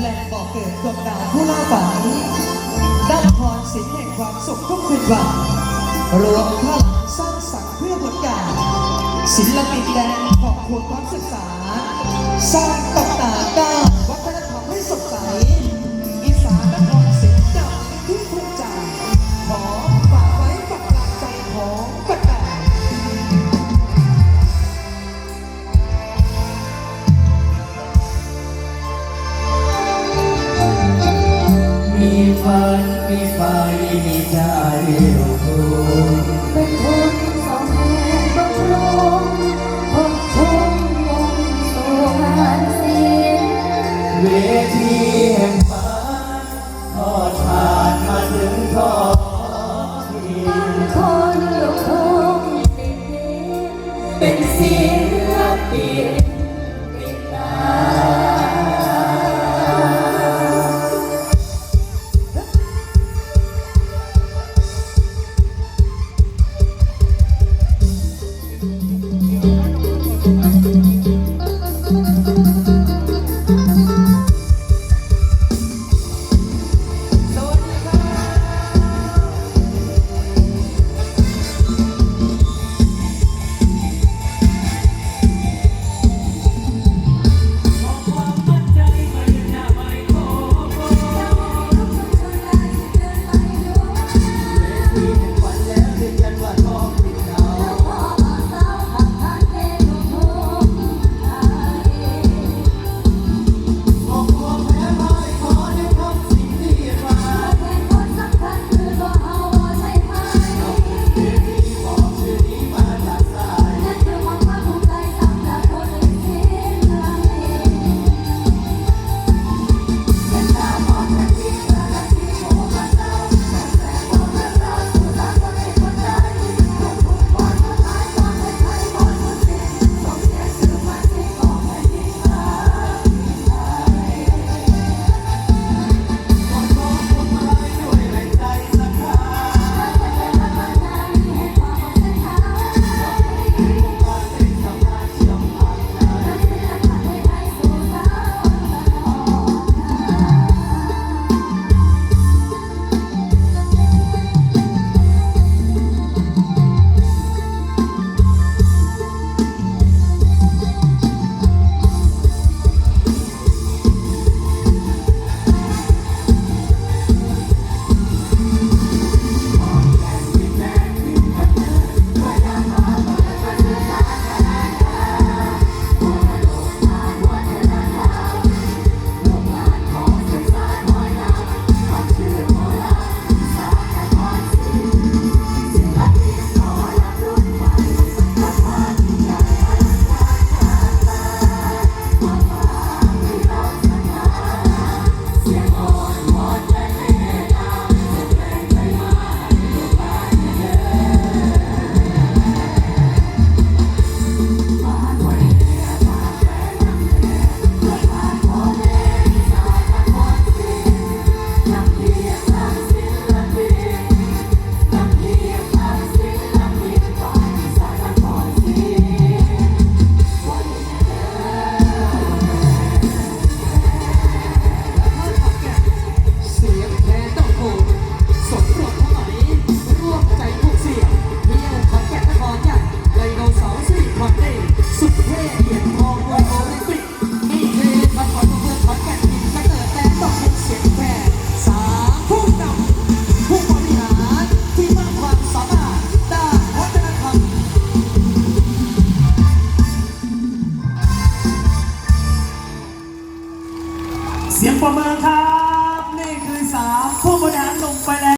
แหล่งบอกเกิดดวงดาวผู้ล่าฝันด้านพรสินแห่งความสุขทุกคืนวันรวมพลังสร้างสรรค์เพื่อผลการศิลปินแดงของคุณวามศึกษา สร้างตกตาได้ ฝันมีไฟมีใจเราคงเป็นคน 鲜花满开。